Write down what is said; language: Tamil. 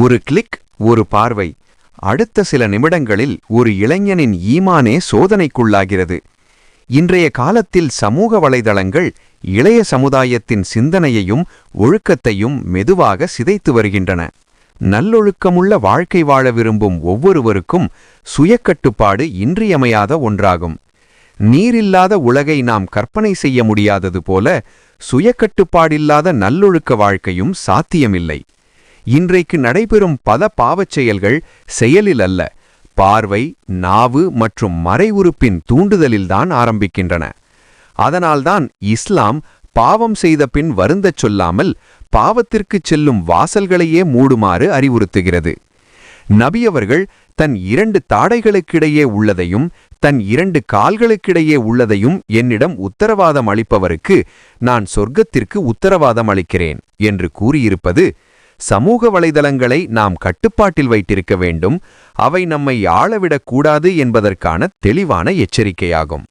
ஒரு கிளிக் ஒரு பார்வை. அடுத்த சில நிமிடங்களில் ஒரு இளைஞனின் ஈமானே சோதனைக்குள்ளாகிறது. இன்றைய காலத்தில் சமூக வலைதளங்கள் இளைய சமுதாயத்தின் சிந்தனையையும் ஒழுக்கத்தையும் மெதுவாக சிதைத்து வருகின்றன. நல்லொழுக்கமுள்ள வாழ்க்கை வாழ விரும்பும் ஒவ்வொருவருக்கும் சுயக்கட்டுப்பாடு இன்றியமையாத ஒன்றாகும். நீரில்லாத உலகை நாம் கற்பனை செய்ய முடியாதது போல சுயக்கட்டுப்பாடில்லாத நல்லொழுக்க வாழ்க்கையும் சாத்தியமில்லை. இன்றைக்கு நடைபெறும் பல பாவச் செயல்கள் செயலில் அல்ல. பார்வை நாவு மற்றும் மறை உறுப்பின் தூண்டுதலில்தான் ஆரம்பிக்கின்றன. அதனால்தான் இஸ்லாம் பாவம் செய்த பின் வருந்தச் சொல்லாமல் பாவத்திற்குச் செல்லும் வாசல்களையே மூடுமாறு அறிவுறுத்துகிறது. நபியவர்கள் தன் இரண்டு தாடைகளுக்கிடையே உள்ளதையும் தன் இரண்டு கால்களுக்கிடையே உள்ளதையும் என்னிடம் உத்தரவாதம் அளிப்பவருக்கு நான் சொர்க்கத்திற்கு உத்தரவாதம் அளிக்கிறேன் என்று கூறியிருப்பது சமூக வலைதளங்களை நாம் கட்டுப்பாட்டில் வைத்திருக்க வேண்டும். அவை நம்மை ஆளவிடக்கூடாது என்பதற்கான தெளிவான எச்சரிக்கையாகும்.